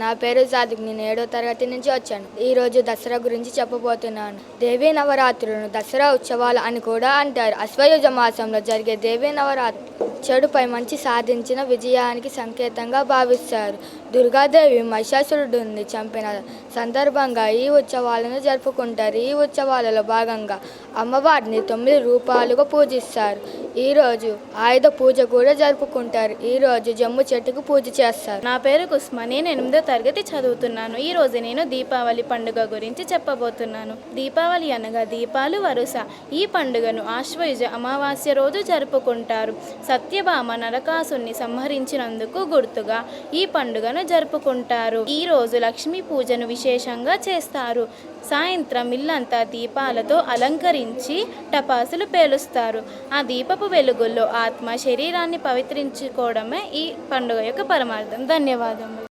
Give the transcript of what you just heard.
నా పేరు సాదిక్ నేను ఏడో తరగతి నుంచి వచ్చాను. ఈరోజు దసరా గురించి చెప్పబోతున్నాను. దేవీ నవరాత్రులను దసరా ఉత్సవాలు అని కూడా అంటారు. అశ్వయుజ మాసంలో జరిగే దేవీ నవరాత్రి చెడుపై మంచి సాధించిన విజయానికి సంకేతంగా భావిస్తారు. దుర్గాదేవి మహిషాసురుడిని చంపిన సందర్భంగా ఈ ఉత్సవాలను జరుపుకుంటారు. ఈ ఉత్సవాలలో భాగంగా అమ్మవారిని తొమ్మిది రూపాలుగా పూజిస్తారు. ఈరోజు ఆయుధ పూజ కూడా జరుపుకుంటారు. ఈరోజు జమ్ము చెట్టుకు పూజ చేస్తారు. నా పేరు కుస్మా నేను ఎనిమిదో తరగతి చదువుతున్నాను. ఈ రోజు నేను దీపావళి పండుగ గురించి చెప్పబోతున్నాను. దీపావళి అనగా దీపాలు వరుస. ఈ పండుగను ఆశ్వయుజ అమావాస్య రోజు జరుపుకుంటారు. సత్యభామ నరకాసుని సంహరించినందుకు గుర్తుగా ఈ పండుగను జరుపుకుంటారు. ఈ రోజు లక్ష్మీ పూజను విశేషంగా చేస్తారు. సాయంత్రం ఇల్లంతా దీపాలతో అలంకరించి టపాసులు పేలుస్తారు. ఆ దీప దీపపు వెలుగుల్లో ఆత్మ శరీరాన్ని పవిత్రించుకోవడమే ఈ పండుగ యొక్క పరమార్థం. ధన్యవాదములు.